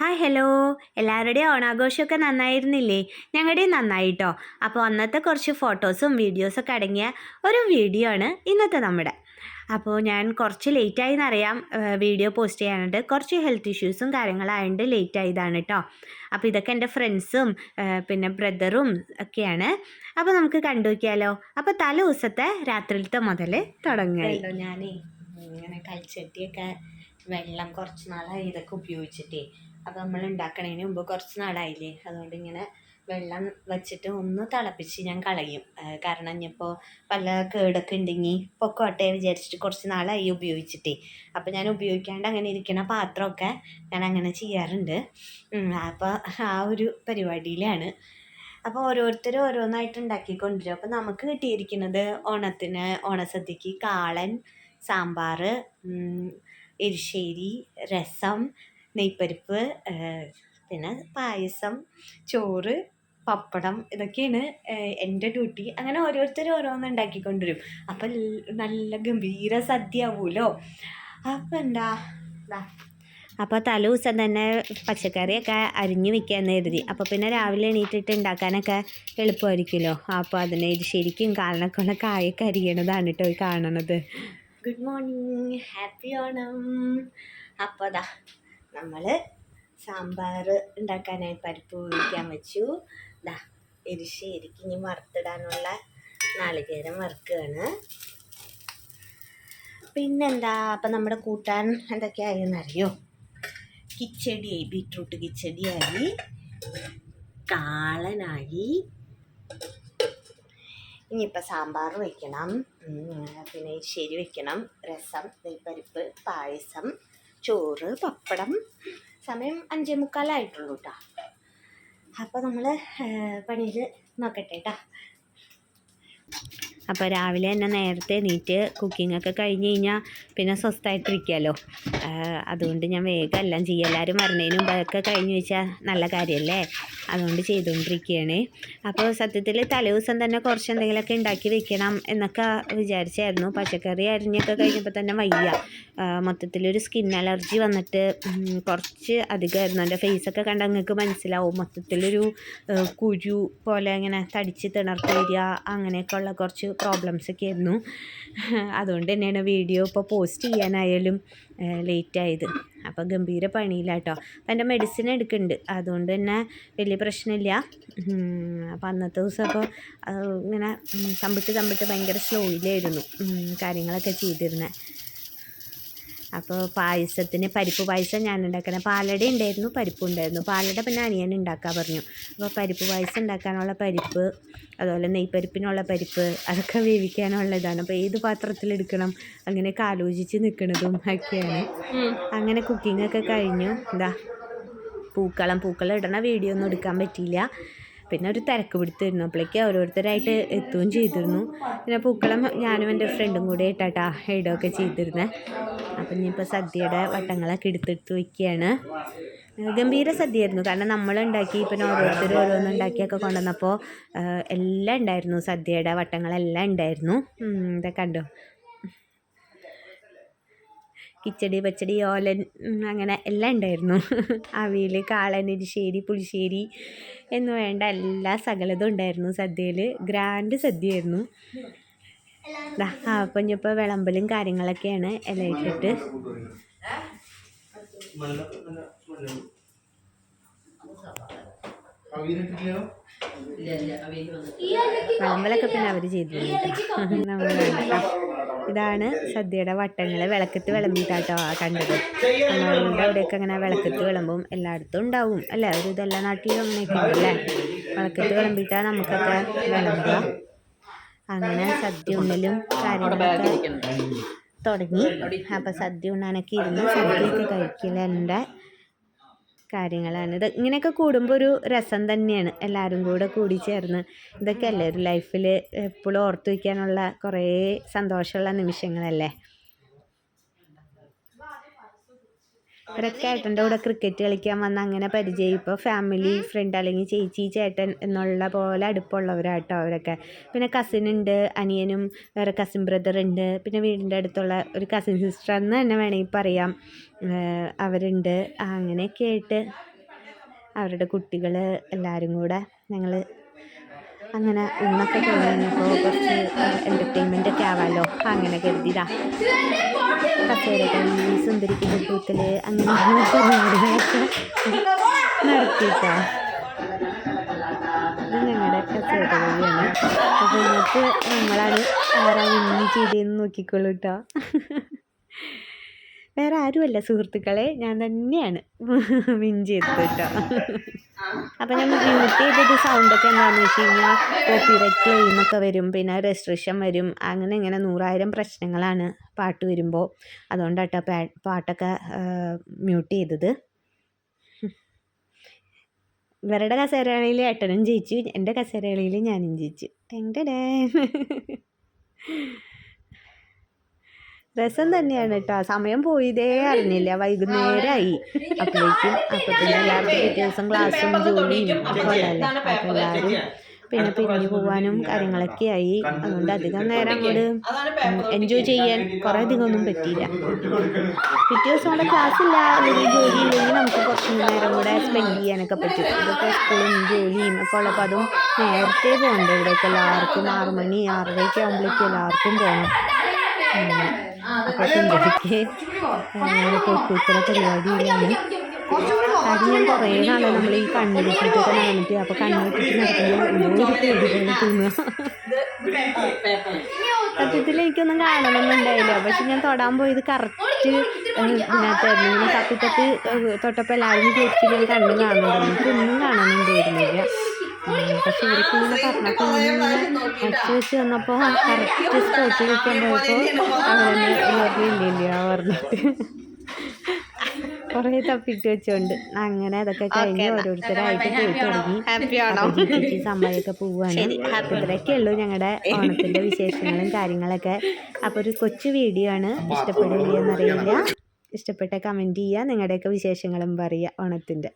Hi hello. എല്ലാവരുടെയും ഓണാഘോഷമൊക്കെ നന്നായിരുന്നില്ലേ? ഞങ്ങളുടെയും നന്നായിട്ടോ. അപ്പോൾ അന്നത്തെ കുറച്ച് ഫോട്ടോസും വീഡിയോസൊക്കെ അടങ്ങിയ ഒരു വീഡിയോ ആണ് ഇന്നത്തെ നമ്മുടെ. അപ്പോൾ ഞാൻ കുറച്ച് ലേറ്റായി എന്നറിയാം വീഡിയോ പോസ്റ്റ് ചെയ്യാനായിട്ട്. കുറച്ച് ഹെൽത്ത് ഇഷ്യൂസും കാര്യങ്ങളായതുകൊണ്ട് ലേറ്റ് ആയതാണ് കേട്ടോ അപ്പോൾ ഇതൊക്കെ എന്റെ ഫ്രണ്ട്സും പിന്നെ ബ്രദറും ഒക്കെയാണ്. അപ്പോൾ നമുക്ക് കണ്ടു നോക്കിയാലോ അപ്പോൾ തല ദിവസത്തെ രാത്രിയിലത്തെ മുതൽ തുടങ്ങുകയുള്ളൂ ഞാനേ ഇങ്ങനെ കൽച്ചട്ടിയൊക്കെ വെള്ളം കുറച്ച് നാളായി ഇതൊക്കെ ഉപയോഗിച്ചിട്ടേ. അപ്പോൾ നമ്മൾ ഉണ്ടാക്കണതിന് മുമ്പ് കുറച്ച് നാളായില്ലേ? അതുകൊണ്ട് ഇങ്ങനെ വെള്ളം വെച്ചിട്ട് ഒന്ന് തിളപ്പിച്ച് ഞാൻ കളയും. കാരണം ഇനിയിപ്പോൾ പല കേടൊക്കെ ഉണ്ടെങ്കിൽ പൊക്കോട്ടെ വിചാരിച്ചിട്ട് കുറച്ച് നാളായി ഉപയോഗിച്ചിട്ടേ. അപ്പോൾ ഞാൻ ഉപയോഗിക്കാണ്ട് അങ്ങനെ ഇരിക്കുന്ന പാത്രമൊക്കെ ഞാൻ അങ്ങനെ ചെയ്യാറുണ്ട്. അപ്പോൾ ആ ഒരു പരിപാടിയിലാണ്. അപ്പോൾ ഓരോരുത്തരും ഓരോന്നായിട്ട് ഉണ്ടാക്കിക്കൊണ്ടിരും. അപ്പോൾ നമുക്ക് കിട്ടിയിരിക്കുന്നത് ഓണത്തിന് ഓണസദ്യക്ക് കാളൻ സാമ്പാർ എരിശ്ശേരി രസം നെയ്പ്പരിപ്പ് പിന്നെ പായസം ചോറ് പപ്പടം ഇതൊക്കെയാണ് എന്റെ ഡ്യൂട്ടി. അങ്ങനെ ഓരോരുത്തർ ഓരോന്ന് ഉണ്ടാക്കിക്കൊണ്ടുവരും അപ്പം നല്ല ഗംഭീര സദ്യ ആവുമല്ലോ അപ്പം എന്താ അപ്പോൾ തലേ ദിവസം തന്നെ പച്ചക്കറിയൊക്കെ അരിഞ്ഞു വെക്കാമെന്ന് കരുതി. അപ്പോൾ പിന്നെ രാവിലെ എണീറ്റിട്ട് ഉണ്ടാക്കാനൊക്കെ എളുപ്പമായിരിക്കുമല്ലോ. അപ്പോൾ അതിനെ ഇത് ശരിക്കും കാലിനൊക്കെ ഉള്ള കായൊക്കെ അരിയണതാണ് കേട്ടോ ഈ കാണണത് ഗുഡ് മോർണിംഗ് ഹാപ്പി ഓണം. അപ്പോൾ അതാ നമ്മൾ സാമ്പാർ ഉണ്ടാക്കാനായി പരിപ്പ് വേവിക്കാൻ വെച്ചു. ദാ എരിശ്ശേരിക്ക് ഇനി വറുത്തിടാനുള്ള നാളികേരം വറുക്കുകയാണ്. പിന്നെന്താ അപ്പം നമ്മുടെ കൂട്ടാൻ എന്തൊക്കെയായെന്നറിയോ? കിച്ചടിയായി ബീട്രൂട്ട് കിച്ചടിയായി കാളനായി. ഇനിയിപ്പോൾ സാമ്പാർ വയ്ക്കണം പിന്നെ ശരി വയ്ക്കണം രസം നെയ്പ്പരിപ്പ് പായസം. ചോറ് പപ്പടം. സമയം അഞ്ചേ മുക്കാലായിട്ടുള്ളൂ കേട്ടോ അപ്പോൾ നമ്മൾ പണിയിൽ നോക്കട്ടെ കേട്ടോ അപ്പോൾ രാവിലെ തന്നെ നേരത്തെ എണീറ്റ് കുക്കിങ്ങൊക്കെ കഴിഞ്ഞ് കഴിഞ്ഞാൽ പിന്നെ സ്വസ്ഥമായിട്ടിരിക്കുമല്ലോ അതുകൊണ്ട് ഞാൻ വേഗം എല്ലാം ചെയ്യും. എല്ലാവരും വരണേനും ഒക്കെ കഴിഞ്ഞ് വെച്ചാൽ നല്ല കാര്യമല്ലേ അതുകൊണ്ട് ചെയ്തുകൊണ്ടിരിക്കുകയാണ്. അപ്പോൾ സത്യത്തിൽ തലേദിവസം തന്നെ കുറച്ച് എന്തെങ്കിലുമൊക്കെ ഉണ്ടാക്കി വെക്കണം എന്നൊക്കെ വിചാരിച്ചായിരുന്നു. പച്ചക്കറി അരിഞ്ഞൊക്കെ കഴിഞ്ഞപ്പോൾ തന്നെ വയ്യ. മൊത്തത്തിലൊരു സ്കിൻ അലർജി വന്നിട്ട് കുറച്ച് അധികമായിരുന്നു. എന്റെ ഫേസൊക്കെ കണ്ട നിങ്ങൾക്ക് മനസ്സിലാവും. മൊത്തത്തിലൊരു കുരു പോലെ അങ്ങനെ തടിച്ച് തിണർത്ത് വരിക അങ്ങനെയൊക്കെ ഉള്ള കുറച്ച് പ്രോബ്ലംസ് ഒക്കെ ആയിരുന്നു. അതുകൊണ്ട് തന്നെയാണ് വീഡിയോ ഇപ്പോൾ പോസ്റ്റ് ചെയ്യാനായാലും ലേറ്റ് ആയത് അപ്പോൾ ഗംഭീര പണിയിലാട്ടോ. അപ്പം എന്റെ മെഡിസിൻ എടുക്കുന്നുണ്ട് അതുകൊണ്ട് തന്നെ വലിയ പ്രശ്നമില്ല. അപ്പം അന്നത്തെ ദിവസം അപ്പോൾ ഇങ്ങനെ തമ്പിട്ട് തമ്പിട്ട് ഭയങ്കര സ്ലോയിലായിരുന്നു കാര്യങ്ങളൊക്കെ ചെയ്തിരുന്നത് അപ്പോൾ പായസത്തിന് പരിപ്പ് പായസം ഞാൻ ഉണ്ടാക്കണം പാലട ഉണ്ടായിരുന്നു പരിപ്പ് ഉണ്ടായിരുന്നു. പാലട പിന്നെ അനിയൻ ഉണ്ടാക്കാൻ പറഞ്ഞു. അപ്പോൾ പരിപ്പ് പായസം ഉണ്ടാക്കാനുള്ള പരിപ്പ് അതുപോലെ നെയ്പ്പരിപ്പിനുള്ള പരിപ്പ് അതൊക്കെ വേവിക്കാനുള്ള ഇതാണ്. അപ്പോൾ ഏത് പാത്രത്തിലെടുക്കണം അങ്ങനെയൊക്കെ ആലോചിച്ച് നിൽക്കുന്നതും ഒക്കെയാണ്. അങ്ങനെ കുക്കിംഗ് ഒക്കെ കഴിഞ്ഞു. എന്താ പൂക്കളം. പൂക്കളം ഇടണ വീഡിയോ ഒന്നും എടുക്കാൻ പറ്റിയില്ല. പിന്നെ ഒരു തിരക്ക് പിടിത്തിരുന്നു അപ്പോഴേക്ക് ഓരോരുത്തരായിട്ട് എത്തുകയും ചെയ്തിരുന്നു. പിന്നെ പൂക്കളം ഞാനും എന്റെ ഫ്രണ്ടും കൂടെ ആയിട്ടാട്ടാ ഇടുകയൊക്കെ ചെയ്തിരുന്നത് അപ്പം ഇനിയിപ്പോൾ സദ്യയുടെ വട്ടങ്ങളൊക്കെ എടുത്തെടുത്ത് വയ്ക്കുകയാണ്. ഗംഭീര സദ്യയായിരുന്നു. കാരണം നമ്മൾ ഉണ്ടാക്കി പിന്നെ ഓരോരുത്തർ ഓരോന്നുണ്ടാക്കിയൊക്കെ കൊണ്ടുവന്നപ്പോൾ എല്ലാം ഉണ്ടായിരുന്നു. സദ്യയുടെ വട്ടങ്ങളെല്ലാം ഉണ്ടായിരുന്നു. ഇതൊക്കെ കണ്ടോ? കിച്ചടി പച്ചടി ഓലൻ അങ്ങനെ എല്ലാം ഉണ്ടായിരുന്നു. അവിയൽ കാളൻ എരിശ്ശേരി പുളിശ്ശേരി എന്ന് വേണ്ട എല്ലാ സകലതും ഉണ്ടായിരുന്നു സദ്യയിൽ ഗ്രാൻഡ് സദ്യയായിരുന്നു അപ്പം ഇനിയിപ്പോൾ വിളമ്പലും കാര്യങ്ങളൊക്കെയാണ് ഇലയിട്ടിട്ട് വിളമ്പലൊക്കെ പിന്നെ അവർ ചെയ്തു നമ്മൾ ഇതാണ് സദ്യയുടെ വട്ടങ്ങൾ വിളക്കത്ത് വിളമ്പിട്ടാട്ടോ കണ്ടത്. നമ്മളുടെ അവിടെയൊക്കെ അങ്ങനെ വിളക്കത്ത് വിളമ്പും എല്ലായിടത്തും ഉണ്ടാവും അല്ലേ? ഒരു ഇതെല്ലാ നാട്ടിലും അങ്ങനെയൊക്കെ ഉണ്ടല്ലേ വിളക്കത്ത് വിളമ്പിട്ടാൽ നമുക്കൊക്കെ വിളമ്പുക. അങ്ങനെ സദ്യ ഉണ്ണലും കാര്യങ്ങളൊക്കെ തുടങ്ങി. അപ്പം സദ്യ ഉണ്ണാനൊക്കെ ഇരുന്ന് സദ്യയൊക്കെ കഴിക്കലുണ്ട് കാര്യങ്ങളാണ്. ഇത് ഇങ്ങനെയൊക്കെ കൂടുമ്പോൾ ഒരു രസം തന്നെയാണ്. എല്ലാവരും കൂടെ കൂടി ചേർന്ന് ഇതൊക്കെയല്ലേ ഒരു ലൈഫിൽ എപ്പോഴും ഓർത്തു വയ്ക്കാനുള്ള കുറേ സന്തോഷമുള്ള നിമിഷങ്ങളല്ലേ? ഇവരൊക്കെ ഏട്ടന്റെ കൂടെ ക്രിക്കറ്റ് കളിക്കാൻ വന്ന അങ്ങനെ പരിചയം. ഇപ്പോൾ ഫാമിലി ഫ്രണ്ട് അല്ലെങ്കിൽ ചേച്ചി ചേട്ടൻ എന്നുള്ള പോലെ അടുപ്പമുള്ളവരാട്ടോ അവരൊക്കെ. പിന്നെ കസിൻ ഉണ്ട് അനിയനും വേറെ കസിൻ ബ്രദർ ഉണ്ട്. പിന്നെ വീടിന്റെ അടുത്തുള്ള ഒരു കസിൻ സിസ്റ്റർ എന്ന് തന്നെ വേണമെങ്കിൽ പറയാം. അവരുണ്ട്. അങ്ങനെയൊക്കെ ആയിട്ട് അവരുടെ കുട്ടികൾ എല്ലാവരും കൂടെ ഞങ്ങൾ അങ്ങനെ ഊണൊക്കെ കഴിഞ്ഞപ്പോൾ കുറച്ച് എന്റർടൈൻമെന്റ് ഒക്കെ ആവാമല്ലോ അങ്ങനെ കരുതിയതാ. കസേരകളി സുന്ദരിക്ക് കൂട്ടൽ അങ്ങനെ നടത്തിയിട്ടാ ഇത് ഞങ്ങളുടെ കസേരകളിയാണ് അപ്പോൾ ഇന്നത്തെ നമ്മളാണ് ആരാ വിന്ന് ചെയ്തതെന്ന് നോക്കിക്കോളൂ കേട്ടോ വേറെ ആരുമല്ല സുഹൃത്തുക്കളെ ഞാൻ തന്നെയാണ് വിൻ ചെയ്തത് കേട്ടോ അപ്പം ഞാൻ മ്യൂട്ട് ചെയ്തത് സൗണ്ടൊക്കെ എന്താണെന്ന് വെച്ച് കഴിഞ്ഞാൽ കോപ്പിറൈറ്റ് ക്ലെയിമൊക്കെ വരും പിന്നെ റെസ്ട്രിക്ഷൻ വരും അങ്ങനെ ഇങ്ങനെ നൂറായിരം പ്രശ്നങ്ങളാണ് പാട്ട് വരുമ്പോൾ അതുകൊണ്ടാട്ടോ പാട്ടൊക്കെ മ്യൂട്ട് ചെയ്തത്. ഇവരുടെ കസേരകളിൽ ഏട്ടനും ജയിച്ചു എന്റെ കസേരകളിൽ ഞാനും ജയിച്ചു. ടെടേ. രസം തന്നെയാണ് കേട്ടോ സമയം പോയതേ അറിഞ്ഞില്ല. വൈകുന്നേരമായി അപ്പോഴേക്കും അപ്പൊ പിന്നെ എല്ലാവർക്കും പിറ്റേ ദിവസം ക്ലാസ്സും ജോലിയും ഒക്കെ എല്ലാവരും പിന്നെ പിരിഞ്ഞു പോകാനും കാര്യങ്ങളൊക്കെ ആയി. അതുകൊണ്ട് അധികം നേരം അങ്ങോട്ട് എൻജോയ് ചെയ്യാൻ കുറേ അധികം ഒന്നും പറ്റിയില്ല. പിറ്റേ ദിവസം അവിടെ ക്ലാസ് ഇല്ല. അല്ലെങ്കിൽ ജോലി ഇല്ലെങ്കിൽ നമുക്ക് കുറച്ച് നേരം കൂടെ സ്പെൻഡ് ചെയ്യാനൊക്കെ പറ്റും. ഇതൊക്കെ സ്കൂളും ജോലിയും ഒക്കെ ഉള്ളപ്പോൾ അതും നേരത്തെ പോകണ്ടേ. ഇവിടേക്ക് എല്ലാവർക്കും ആറ് മണി ആറരയൊക്കെ ആകുമ്പോഴേക്കും എല്ലാവർക്കും പോകണം പരിപാടിയിലാണ് അത്. ഞാൻ കുറേ നാളെ നമ്മൾ ഈ കണ്ണ് കെട്ടിയിട്ടൊക്കെ നടന്നിട്ട് അപ്പോൾ കണ്ണ് കെട്ടിട്ട് നടക്കുമ്പോൾ ഒരു തോന്നുക സത്യത്തിൽ എനിക്കൊന്നും കാണണമെന്നുണ്ടായില്ല. പക്ഷെ ഞാൻ തൊടാൻ പോയത് കറക്റ്റ് ഇതിനകത്തായിരുന്നു. ഇങ്ങനെ തപ്പി തപ്പി തൊട്ടപ്പോൾ എല്ലാവരും ചോദിച്ചു ഞാൻ കണ്ണ് കാണുന്നുണ്ട് എനിക്കൊന്നും കാണാനുണ്ടായിരുന്നില്ല പക്ഷെ ഇവരൊക്കെ ഇങ്ങനെ അടിച്ചു വെച്ച് വന്നപ്പോൾ കറക്റ്റ് സ്പോട്ടിൽ വെക്കാൻ പോയപ്പോൾ അവരെന്നെ ഇല്ല ഇല്ല പറഞ്ഞിട്ട് കുറേ തപ്പിട്ട് വെച്ചോണ്ട് അങ്ങനെ അതൊക്കെ കഴിഞ്ഞ് ഓരോരുത്തരായിട്ട് പോയി തുടങ്ങി സമ്മയൊക്കെ പോവാണ് ഇത്രയൊക്കെ ഉള്ളൂ ഞങ്ങളുടെ ഓണത്തിന്റെ വിശേഷങ്ങളും കാര്യങ്ങളൊക്കെ അപ്പോൾ ഒരു കൊച്ചു വീഡിയോ ആണ് ഇഷ്ടപ്പെടില്ല എന്നറിയില്ല ഇഷ്ടപ്പെട്ട കമന്റ് ചെയ്യുക നിങ്ങളുടെയൊക്കെ വിശേഷങ്ങളും പറയുക ഓണത്തിന്റെ